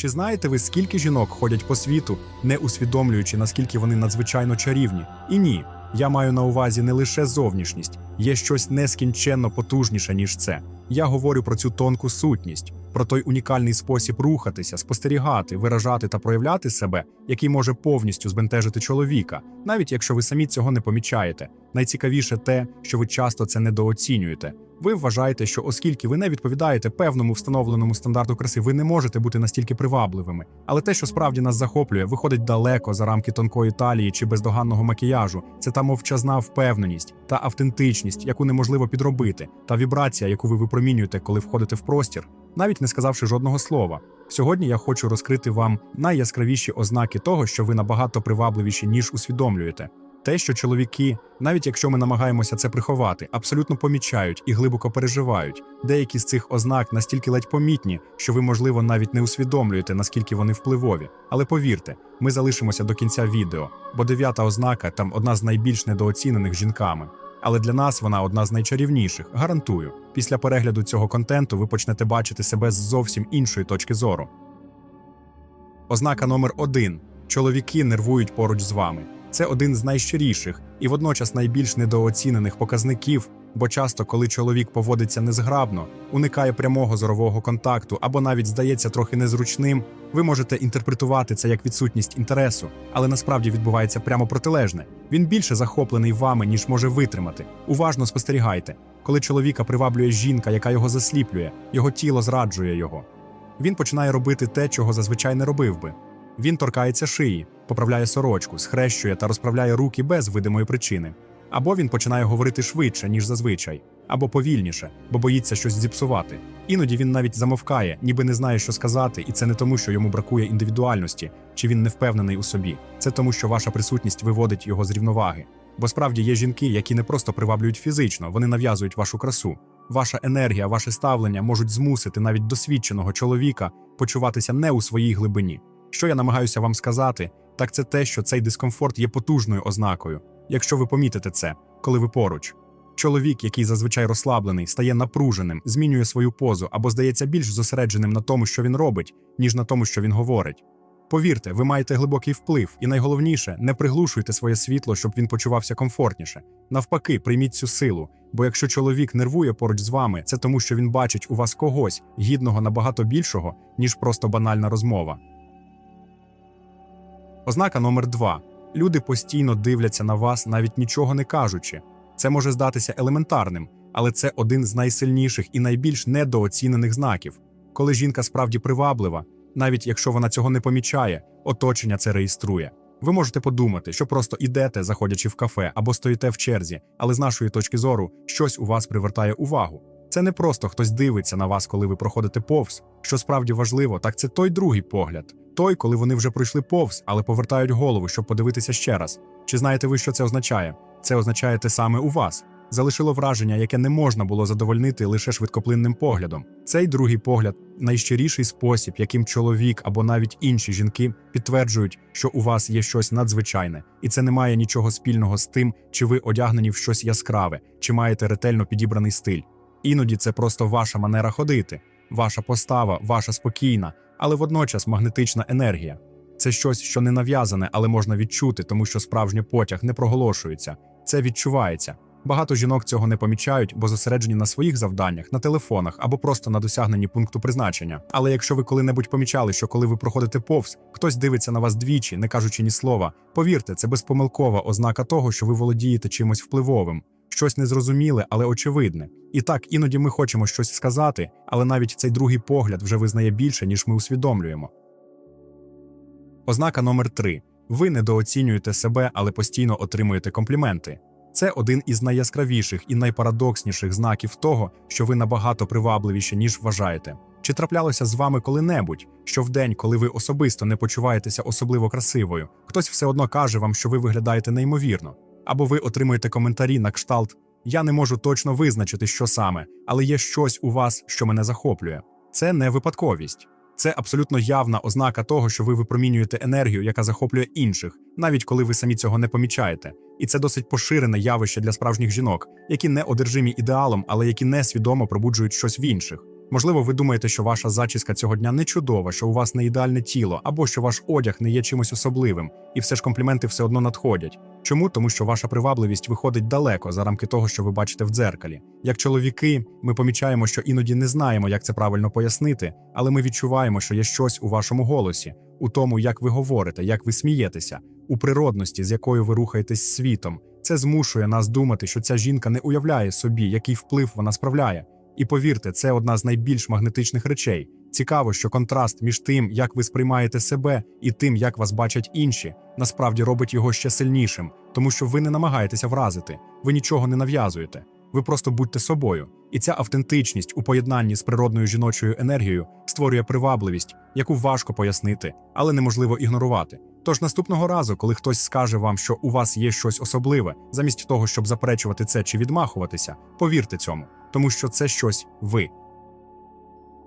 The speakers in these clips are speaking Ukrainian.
Чи знаєте ви, скільки жінок ходять по світу, не усвідомлюючи, наскільки вони надзвичайно чарівні? І ні, я маю на увазі не лише зовнішність, є щось нескінченно потужніше, ніж це. Я говорю про цю тонку сутність, про той унікальний спосіб рухатися, спостерігати, виражати та проявляти себе, який може повністю збентежити чоловіка, навіть якщо ви самі цього не помічаєте. Найцікавіше те, що ви часто це недооцінюєте. Ви вважаєте, що оскільки ви не відповідаєте певному встановленому стандарту краси, ви не можете бути настільки привабливими. Але те, що справді нас захоплює, виходить далеко за рамки тонкої талії чи бездоганного макіяжу. Це та мовчазна впевненість та автентичність, яку неможливо підробити, та вібрація, яку ви випромінюєте, коли входите в простір, навіть не сказавши жодного слова. Сьогодні я хочу розкрити вам найяскравіші ознаки того, що ви набагато привабливіші, ніж усвідомлюєте. Те, що чоловіки, навіть якщо ми намагаємося це приховати, абсолютно помічають і глибоко переживають. Деякі з цих ознак настільки ледь помітні, що ви, можливо, навіть не усвідомлюєте, наскільки вони впливові. Але повірте, ми залишимося до кінця відео, бо дев'ята ознака там одна з найбільш недооцінених жінками. Але для нас вона одна з найчарівніших. Гарантую. Після перегляду цього контенту ви почнете бачити себе з зовсім іншої точки зору. Ознака номер один: чоловіки нервують поруч з вами. Це один з найщиріших і водночас найбільш недооцінених показників, бо часто, коли чоловік поводиться незграбно, уникає прямого зорового контакту або навіть здається трохи незручним, ви можете інтерпретувати це як відсутність інтересу, але насправді відбувається прямо протилежне. Він більше захоплений вами, ніж може витримати. Уважно спостерігайте, коли чоловіка приваблює жінка, яка його засліплює, його тіло зраджує його. Він починає робити те, чого зазвичай не робив би. Він торкається шиї, поправляє сорочку, схрещує та розправляє руки без видимої причини. Або він починає говорити швидше, ніж зазвичай, або повільніше, бо боїться щось зіпсувати. Іноді він навіть замовкає, ніби не знає, що сказати, і це не тому, що йому бракує індивідуальності, чи він не впевнений у собі. Це тому, що ваша присутність виводить його з рівноваги. Бо справді є жінки, які не просто приваблюють фізично, вони нав'язують вашу красу. Ваша енергія, ваше ставлення можуть змусити навіть досвідченого чоловіка почуватися не у своїй глибині. Що я намагаюся вам сказати, так це те, що цей дискомфорт є потужною ознакою, якщо ви помітите це, коли ви поруч. Чоловік, який зазвичай розслаблений, стає напруженим, змінює свою позу або здається більш зосередженим на тому, що він робить, ніж на тому, що він говорить. Повірте, ви маєте глибокий вплив, і найголовніше, не приглушуйте своє світло, щоб він почувався комфортніше. Навпаки, прийміть цю силу. Бо якщо чоловік нервує поруч з вами, це тому, що він бачить у вас когось гідного набагато більшого, ніж просто банальна розмова. Ознака номер два: люди постійно дивляться на вас, навіть нічого не кажучи. Це може здатися елементарним, але це один з найсильніших і найбільш недооцінених знаків. Коли жінка справді приваблива, навіть якщо вона цього не помічає, оточення це реєструє. Ви можете подумати, що просто ідете, заходячи в кафе або стоїте в черзі, але з нашої точки зору щось у вас привертає увагу. Це не просто хтось дивиться на вас, коли ви проходите повз. Що справді важливо, так це той другий погляд, той, коли вони вже пройшли повз, але повертають голову, щоб подивитися ще раз. Чи знаєте ви, що це означає? Це означає те саме у вас. Залишило враження, яке не можна було задовольнити лише швидкоплинним поглядом. Цей другий погляд найщиріший спосіб, яким чоловік або навіть інші жінки підтверджують, що у вас є щось надзвичайне, і це не має нічого спільного з тим, чи ви одягнені в щось яскраве, чи маєте ретельно підібраний стиль. Іноді це просто ваша манера ходити, ваша постава, ваша спокійна, але водночас магнетична енергія. Це щось, що не нав'язане, але можна відчути, тому що справжній потяг не проголошується. Це відчувається. Багато жінок цього не помічають, бо зосереджені на своїх завданнях, на телефонах або просто на досягненні пункту призначення. Але якщо ви коли-небудь помічали, що коли ви проходите повз, хтось дивиться на вас двічі, не кажучи ні слова, повірте, це безпомилкова ознака того, що ви володієте чимось впливовим, щось незрозуміле, але очевидне. І так, іноді ми хочемо щось сказати, але навіть цей другий погляд вже визнає більше, ніж ми усвідомлюємо. Ознака номер 3. Ви недооцінюєте себе, але постійно отримуєте компліменти. Це один із найяскравіших і найпарадоксніших знаків того, що ви набагато привабливіші, ніж вважаєте. Чи траплялося з вами коли-небудь, що в день, коли ви особисто не почуваєтеся особливо красивою, хтось все одно каже вам, що ви виглядаєте неймовірно, або ви отримуєте коментарі на кшталт Я не можу точно визначити, що саме, але є щось у вас, що мене захоплює. Це не випадковість. Це абсолютно явна ознака того, що ви випромінюєте енергію, яка захоплює інших, навіть коли ви самі цього не помічаєте. І це досить поширене явище для справжніх жінок, які не одержимі ідеалом, але які несвідомо пробуджують щось в інших. Можливо, ви думаєте, що ваша зачіска цього дня не чудова, що у вас не ідеальне тіло, або що ваш одяг не є чимось особливим, і все ж компліменти все одно надходять. Чому? Тому що ваша привабливість виходить далеко за рамки того, що ви бачите в дзеркалі. Як чоловіки, ми помічаємо, що іноді не знаємо, як це правильно пояснити, але ми відчуваємо, що є щось у вашому голосі, у тому, як ви говорите, як ви смієтеся, у природності, з якою ви рухаєтесь світом. Це змушує нас думати, що ця жінка не уявляє собі, який вплив вона справляє. І повірте, це одна з найбільш магнетичних речей. Цікаво, що контраст між тим, як ви сприймаєте себе, і тим, як вас бачать інші, насправді робить його ще сильнішим, тому що ви не намагаєтеся вразити, ви нічого не нав'язуєте. Ви просто будьте собою. І ця автентичність у поєднанні з природною жіночою енергією створює привабливість, яку важко пояснити, але неможливо ігнорувати. Тож наступного разу, коли хтось скаже вам, що у вас є щось особливе, замість того, щоб заперечувати це чи відмахуватися, повірте цьому, тому що це щось ви.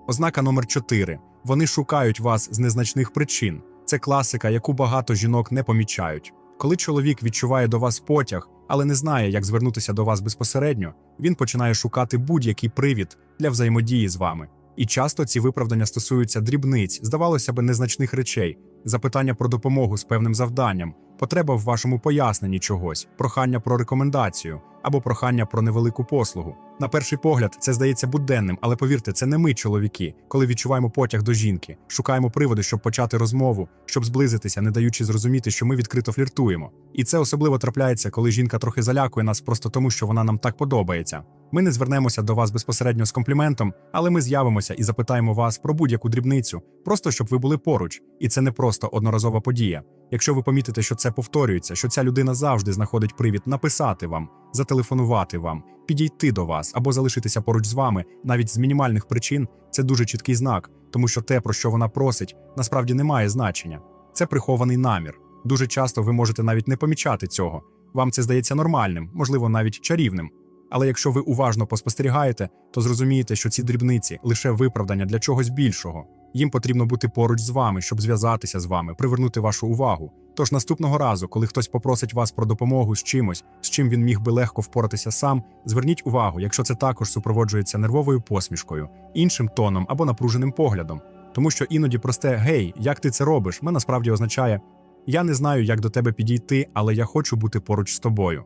Ознака номер 4. Вони шукають вас з незначних причин. Це класика, яку багато жінок не помічають. Коли чоловік відчуває до вас потяг, але не знає, як звернутися до вас безпосередньо, він починає шукати будь-який привід для взаємодії з вами. І часто ці виправдання стосуються дрібниць, здавалося б, незначних речей, запитання про допомогу з певним завданням, потреба в вашому поясненні чогось, прохання про рекомендацію або прохання про невелику послугу. На перший погляд, це здається буденним, але повірте, це не ми, чоловіки, коли відчуваємо потяг до жінки, шукаємо приводи, щоб почати розмову, щоб зблизитися, не даючи зрозуміти, що ми відкрито фліртуємо. І це особливо трапляється, коли жінка трохи залякує нас просто тому, що вона нам так подобається. Ми не звернемося до вас безпосередньо з компліментом, але ми з'явимося і запитаємо вас про будь-яку дрібницю, просто щоб ви були поруч, і це не просто одноразова подія. Якщо ви помітите, що це повторюється, що ця людина завжди знаходить привід написати вам, зателефонувати вам, підійти до вас або залишитися поруч з вами, навіть з мінімальних причин, це дуже чіткий знак, тому що те, про що вона просить, насправді не має значення. Це прихований намір. Дуже часто ви можете навіть не помічати цього. Вам це здається нормальним, можливо, навіть чарівним. Але якщо ви уважно поспостерігаєте, то зрозумієте, що ці дрібниці лише виправдання для чогось більшого. Їм потрібно бути поруч з вами, щоб зв'язатися з вами, привернути вашу увагу. Тож наступного разу, коли хтось попросить вас про допомогу з чимось, з чим він міг би легко впоратися сам, зверніть увагу, якщо це також супроводжується нервовою посмішкою, іншим тоном або напруженим поглядом. Тому що іноді просте гей, як ти це робиш, ми насправді означає я не знаю, як до тебе підійти, але я хочу бути поруч з тобою.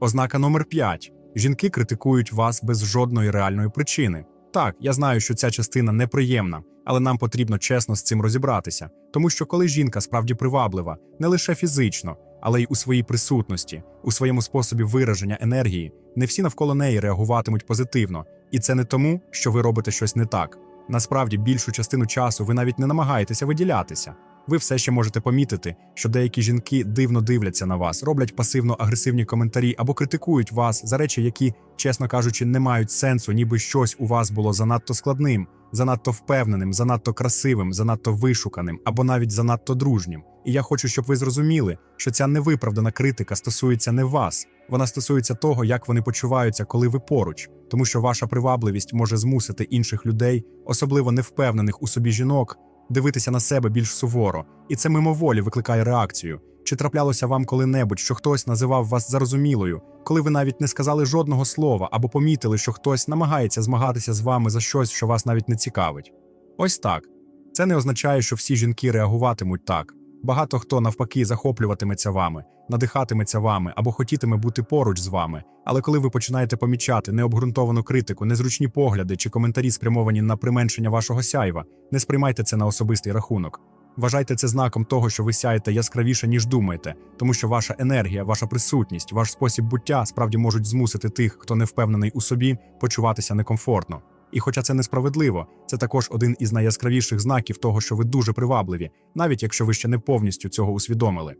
Ознака номер 5. Жінки критикують вас без жодної реальної причини. Так, я знаю, що ця частина неприємна, але нам потрібно чесно з цим розібратися, тому що коли жінка справді приваблива, не лише фізично, але й у своїй присутності, у своєму способі вираження енергії, не всі навколо неї реагуватимуть позитивно, і це не тому, що ви робите щось не так. Насправді, більшу частину часу ви навіть не намагаєтеся виділятися. Ви все ще можете помітити, що деякі жінки дивно дивляться на вас, роблять пасивно-агресивні коментарі або критикують вас за речі, які, чесно кажучи, не мають сенсу, ніби щось у вас було занадто складним, занадто впевненим, занадто красивим, занадто вишуканим або навіть занадто дружнім. І я хочу, щоб ви зрозуміли, що ця невиправдана критика стосується не вас, вона стосується того, як вони почуваються, коли ви поруч, тому що ваша привабливість може змусити інших людей, особливо невпевнених у собі жінок, дивитися на себе більш суворо, і це мимоволі викликає реакцію. Чи траплялося вам коли-небудь, що хтось називав вас зарозумілою, коли ви навіть не сказали жодного слова або помітили, що хтось намагається змагатися з вами за щось, що вас навіть не цікавить? Ось так. Це не означає, що всі жінки реагуватимуть так. Багато хто навпаки захоплюватиметься вами, надихатиметься вами або хотітиме бути поруч з вами. Але коли ви починаєте помічати необґрунтовану критику, незручні погляди чи коментарі, спрямовані на применшення вашого сяйва, не сприймайте це на особистий рахунок. Вважайте це знаком того, що ви сяєте яскравіше, ніж думаєте, тому що ваша енергія, ваша присутність, ваш спосіб буття справді можуть змусити тих, хто не впевнений у собі, почуватися некомфортно. І хоча це несправедливо, це також один із найяскравіших знаків того, що ви дуже привабливі, навіть якщо ви ще не повністю цього усвідомили.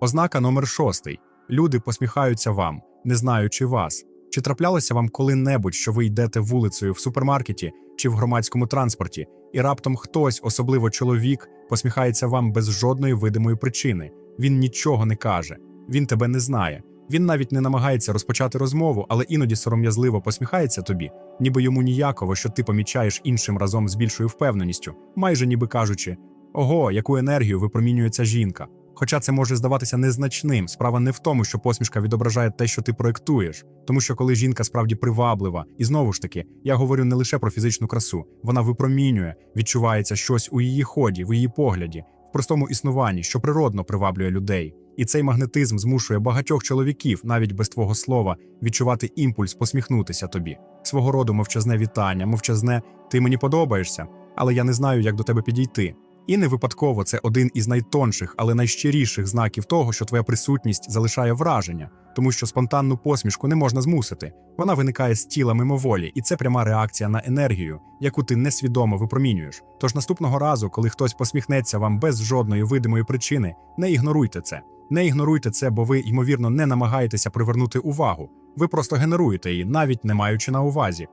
Ознака номер шостий. Люди посміхаються вам, не знаючи вас. Чи траплялося вам коли-небудь, що ви йдете вулицею в супермаркеті чи в громадському транспорті, і раптом хтось, особливо чоловік, посміхається вам без жодної видимої причини. Він нічого не каже, він тебе не знає. Він навіть не намагається розпочати розмову, але іноді сором'язливо посміхається тобі, ніби йому ніяково, що ти помічаєш іншим разом з більшою впевненістю, майже ніби кажучи: ого, яку енергію випромінює ця жінка. Хоча це може здаватися незначним, справа не в тому, що посмішка відображає те, що ти проєктуєш, тому що коли жінка справді приваблива, і знову ж таки, я говорю не лише про фізичну красу, вона випромінює, відчувається щось у її ході, в її погляді, в простому існуванні, що природно приваблює людей. І цей магнетизм змушує багатьох чоловіків, навіть без твого слова, відчувати імпульс посміхнутися тобі. Свого роду мовчазне вітання, мовчазне ти мені подобаєшся, але я не знаю, як до тебе підійти. І не випадково це один із найтонших, але найщиріших знаків того, що твоя присутність залишає враження, тому що спонтанну посмішку не можна змусити. Вона виникає з тіла мимоволі, і це пряма реакція на енергію, яку ти несвідомо випромінюєш. Тож наступного разу, коли хтось посміхнеться вам без жодної видимої причини, не ігноруйте це. Не ігноруйте це, бо ви, ймовірно, не намагаєтеся привернути увагу. Ви просто генеруєте її, навіть не маючи на увазі.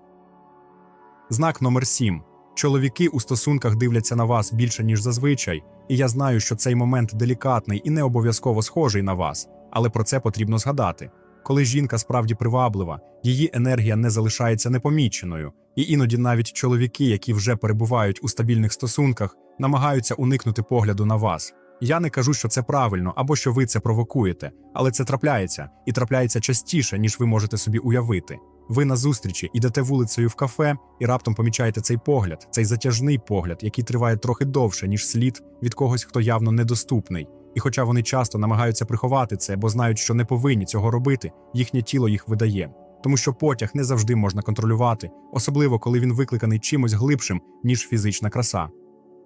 Знак номер 7. Чоловіки у стосунках дивляться на вас більше, ніж зазвичай, і я знаю, що цей момент делікатний і не обов'язково схожий на вас, але про це потрібно згадати. Коли жінка справді приваблива, її енергія не залишається непоміченою, і іноді навіть чоловіки, які вже перебувають у стабільних стосунках, намагаються уникнути погляду на вас. Я не кажу, що це правильно або що ви це провокуєте, але це трапляється і трапляється частіше, ніж ви можете собі уявити. Ви на зустрічі йдете вулицею в кафе і раптом помічаєте цей погляд, цей затяжний погляд, який триває трохи довше, ніж слід від когось, хто явно недоступний. І хоча вони часто намагаються приховати це, бо знають, що не повинні цього робити, їхнє тіло їх видає. Тому що потяг не завжди можна контролювати, особливо коли він викликаний чимось глибшим, ніж фізична краса,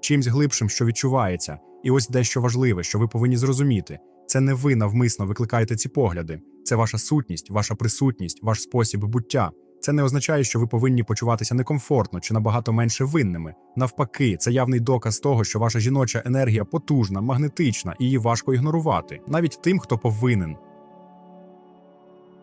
чимсь глибшим, що відчувається. І ось дещо важливе, що ви повинні зрозуміти: це не ви навмисно викликаєте ці погляди, це ваша сутність, ваша присутність, ваш спосіб буття. Це не означає, що ви повинні почуватися некомфортно чи набагато менше винними. Навпаки, це явний доказ того, що ваша жіноча енергія потужна, магнетична і її важко ігнорувати, навіть тим, хто повинен.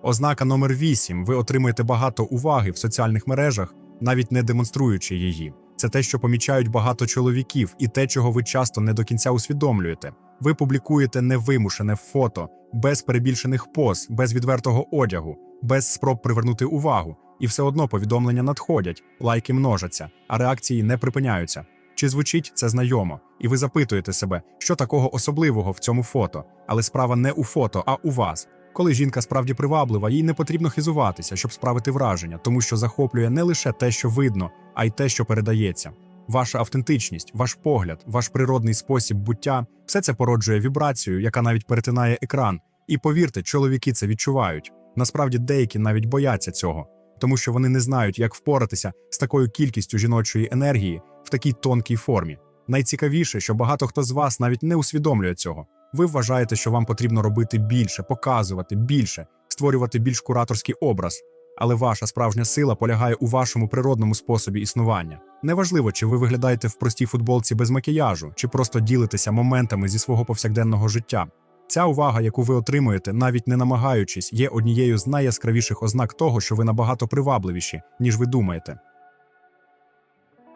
Ознака номер 8. Ви отримуєте багато уваги в соціальних мережах, навіть не демонструючи її. Це те, що помічають багато чоловіків, і те, чого ви часто не до кінця усвідомлюєте. Ви публікуєте невимушене фото, без перебільшених поз, без відвертого одягу, без спроб привернути увагу, і все одно повідомлення надходять, лайки множаться, а реакції не припиняються. Чи звучить це знайомо? І ви запитуєте себе, що такого особливого в цьому фото, але справа не у фото, а у вас. Коли жінка справді приваблива, їй не потрібно хизуватися, щоб справити враження, тому що захоплює не лише те, що видно, а й те, що передається. Ваша автентичність, ваш погляд, ваш природний спосіб буття все це породжує вібрацію, яка навіть перетинає екран. І повірте, чоловіки це відчувають. Насправді деякі навіть бояться цього, тому що вони не знають, як впоратися з такою кількістю жіночої енергії в такій тонкій формі. Найцікавіше, що багато хто з вас навіть не усвідомлює цього. Ви вважаєте, що вам потрібно робити більше, показувати більше, створювати більш кураторський образ. Але ваша справжня сила полягає у вашому природному способі існування. Неважливо, чи ви виглядаєте в простій футболці без макіяжу, чи просто ділитеся моментами зі свого повсякденного життя. Ця увага, яку ви отримуєте, навіть не намагаючись, є однією з найяскравіших ознак того, що ви набагато привабливіші, ніж ви думаєте.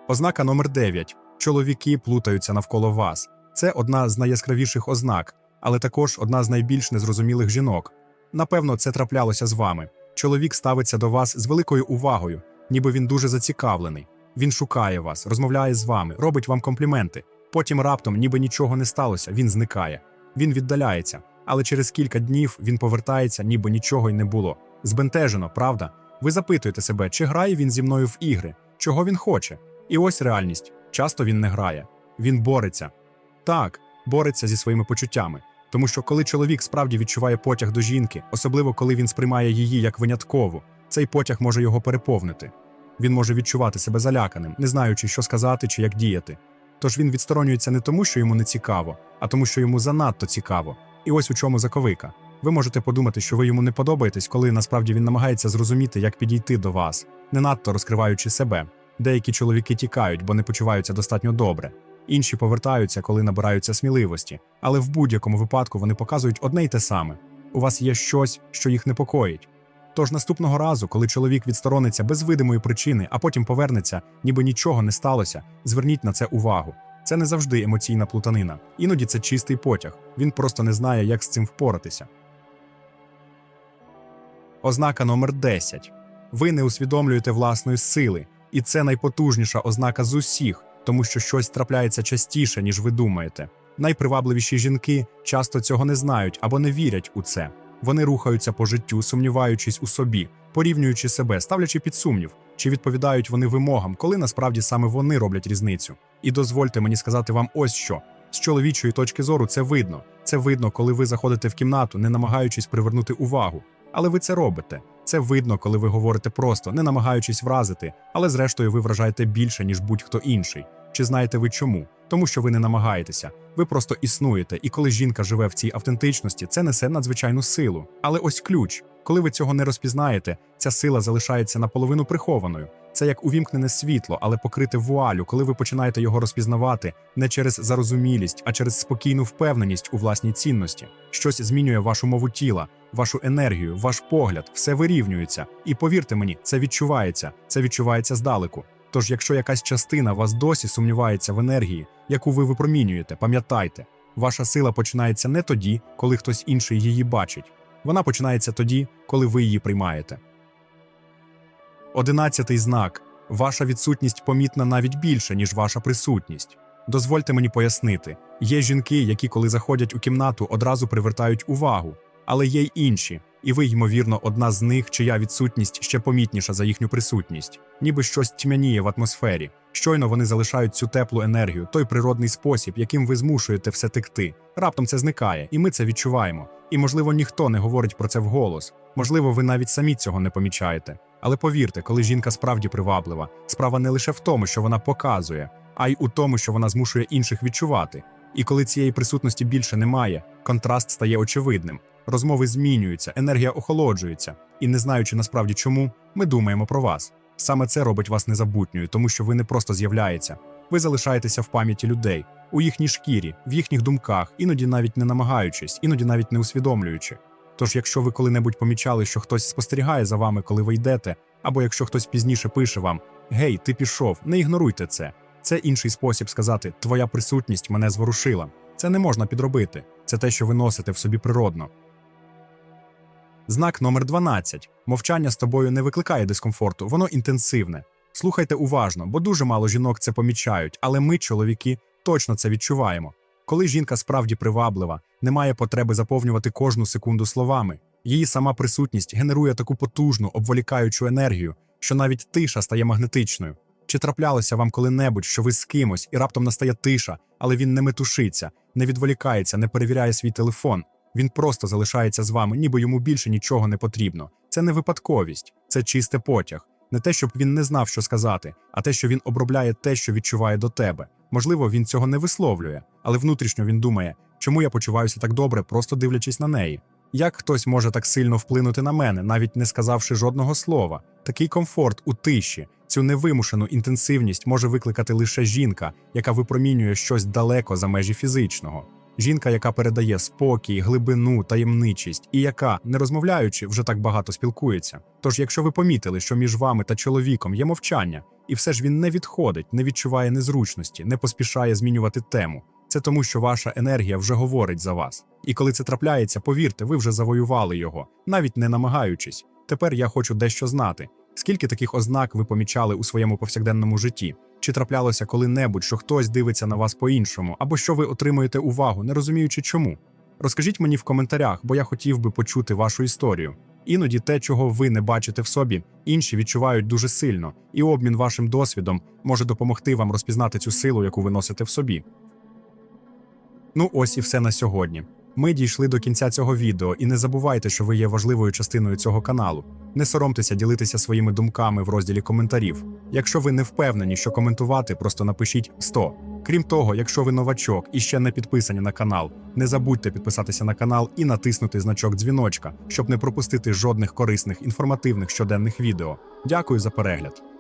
Ознака номер 9. Чоловіки плутаються навколо вас. Це одна з найяскравіших ознак, але також одна з найбільш незрозумілих жінок. Напевно, це траплялося з вами. Чоловік ставиться до вас з великою увагою, ніби він дуже зацікавлений. Він шукає вас, розмовляє з вами, робить вам компліменти. Потім раптом, ніби нічого не сталося, він зникає. Він віддаляється, але через кілька днів він повертається, ніби нічого й не було. Збентежено, правда? Ви запитуєте себе, чи грає він зі мною в ігри, чого він хоче. І ось реальність. Часто він не грає. Він бореться. Так, бореться зі своїми почуттями. Тому що коли чоловік справді відчуває потяг до жінки, особливо коли він сприймає її як виняткову, цей потяг може його переповнити. Він може відчувати себе заляканим, не знаючи, що сказати чи як діяти. Тож він відсторонюється не тому, що йому не цікаво, а тому, що йому занадто цікаво. І ось у чому заковика. Ви можете подумати, що ви йому не подобаєтесь, коли насправді він намагається зрозуміти, як підійти до вас, не надто розкриваючи себе. Деякі чоловіки тікають, бо не почуваються достатньо добре. Інші повертаються, коли набираються сміливості, але в будь-якому випадку вони показують одне й те саме: у вас є щось, що їх непокоїть. Тож наступного разу, коли чоловік відсторониться без видимої причини, а потім повернеться, ніби нічого не сталося, зверніть на це увагу. Це не завжди емоційна плутанина. Іноді це чистий потяг. Він просто не знає, як з цим впоратися. Ознака номер 10. Ви не усвідомлюєте власної сили, і це найпотужніша ознака з усіх, тому що щось трапляється частіше, ніж ви думаєте. Найпривабливіші жінки часто цього не знають або не вірять у це. Вони рухаються по життю, сумніваючись у собі, порівнюючи себе, ставлячи під сумнів, чи відповідають вони вимогам, коли насправді саме вони роблять різницю. І дозвольте мені сказати вам ось що. З чоловічої точки зору це видно. Це видно, коли ви заходите в кімнату, не намагаючись привернути увагу. Але ви це робите. Це видно, коли ви говорите просто, не намагаючись вразити, але зрештою ви вражаєте більше, ніж будь-хто інший. Чи знаєте ви чому? Тому що ви не намагаєтеся, ви просто існуєте, і коли жінка живе в цій автентичності, це несе надзвичайну силу. Але ось ключ: коли ви цього не розпізнаєте, ця сила залишається наполовину прихованою. Це як увімкнене світло, але покрите вуалю, коли ви починаєте його розпізнавати не через зарозумілість, а через спокійну впевненість у власній цінності. Щось змінює вашу мову тіла, вашу енергію, ваш погляд, все вирівнюється. І повірте мені, це відчувається, це відчувається здалеку. Тож, якщо якась частина вас досі сумнівається в енергії, яку ви випромінюєте, пам'ятайте, ваша сила починається не тоді, коли хтось інший її бачить. Вона починається тоді, коли ви її приймаєте. Одинадцятий знак. Ваша відсутність помітна навіть більше, ніж ваша присутність. Дозвольте мені пояснити: є жінки, які, коли заходять у кімнату, одразу привертають увагу, але є й інші, і ви, ймовірно, одна з них, чия відсутність ще помітніша за їхню присутність, ніби щось тьмяніє в атмосфері. Щойно вони залишають цю теплу енергію, той природний спосіб, яким ви змушуєте все текти. Раптом це зникає, і ми це відчуваємо. І, можливо, ніхто не говорить про це вголос. Можливо, ви навіть самі цього не помічаєте. Але повірте, коли жінка справді приваблива, справа не лише в тому, що вона показує, а й у тому, що вона змушує інших відчувати. І коли цієї присутності більше немає, контраст стає очевидним. Розмови змінюються, енергія охолоджується, і не знаючи насправді чому, ми думаємо про вас. Саме це робить вас незабутньою, тому що ви не просто з'являєтеся, ви залишаєтеся в пам'яті людей, у їхній шкірі, в їхніх думках, іноді навіть не намагаючись, іноді навіть не усвідомлюючи. Тож, якщо ви коли-небудь помічали, що хтось спостерігає за вами, коли ви йдете, або якщо хтось пізніше пише вам Гей, ти пішов, не ігноруйте це. Це інший спосіб сказати Твоя присутність мене зворушила. Це не можна підробити, це те, що ви носите в собі природно. Знак номер 12. Мовчання з тобою не викликає дискомфорту, воно інтенсивне. Слухайте уважно, бо дуже мало жінок це помічають, але ми, чоловіки, точно це відчуваємо. Коли жінка справді приваблива, немає потреби заповнювати кожну секунду словами. Її сама присутність генерує таку потужну, обволікаючу енергію, що навіть тиша стає магнетичною. Чи траплялося вам коли-небудь, що ви з кимось і раптом настає тиша, але він не метушиться, не відволікається, не перевіряє свій телефон. Він просто залишається з вами, ніби йому більше нічого не потрібно. Це не випадковість, це чисте потяг. Не те, щоб він не знав, що сказати, а те, що він обробляє те, що відчуває до тебе. Можливо, він цього не висловлює, але внутрішньо він думає, чому я почуваюся так добре, просто дивлячись на неї. Як хтось може так сильно вплинути на мене, навіть не сказавши жодного слова? Такий комфорт у тиші, цю невимушену інтенсивність може викликати лише жінка, яка випромінює щось далеко за межі фізичного. Жінка, яка передає спокій, глибину, таємничість, і яка, не розмовляючи, вже так багато спілкується. Тож, якщо ви помітили, що між вами та чоловіком є мовчання, і все ж він не відходить, не відчуває незручності, не поспішає змінювати тему. Це тому, що ваша енергія вже говорить за вас. І коли це трапляється, повірте, ви вже завоювали його, навіть не намагаючись. Тепер я хочу дещо знати. Скільки таких ознак ви помічали у своєму повсякденному житті? Чи траплялося коли-небудь, що хтось дивиться на вас по-іншому, або що ви отримуєте увагу, не розуміючи чому? Розкажіть мені в коментарях, бо я хотів би почути вашу історію. Іноді те, чого ви не бачите в собі, інші відчувають дуже сильно, і обмін вашим досвідом може допомогти вам розпізнати цю силу, яку ви носите в собі. Ну, ось і все на сьогодні. Ми дійшли до кінця цього відео, і не забувайте, що ви є важливою частиною цього каналу. Не соромтеся ділитися своїми думками в розділі коментарів. Якщо ви не впевнені, що коментувати, просто напишіть 100. Крім того, якщо ви новачок і ще не підписані на канал, не забудьте підписатися на канал і натиснути значок дзвіночка, щоб не пропустити жодних корисних інформативних щоденних відео. Дякую за перегляд.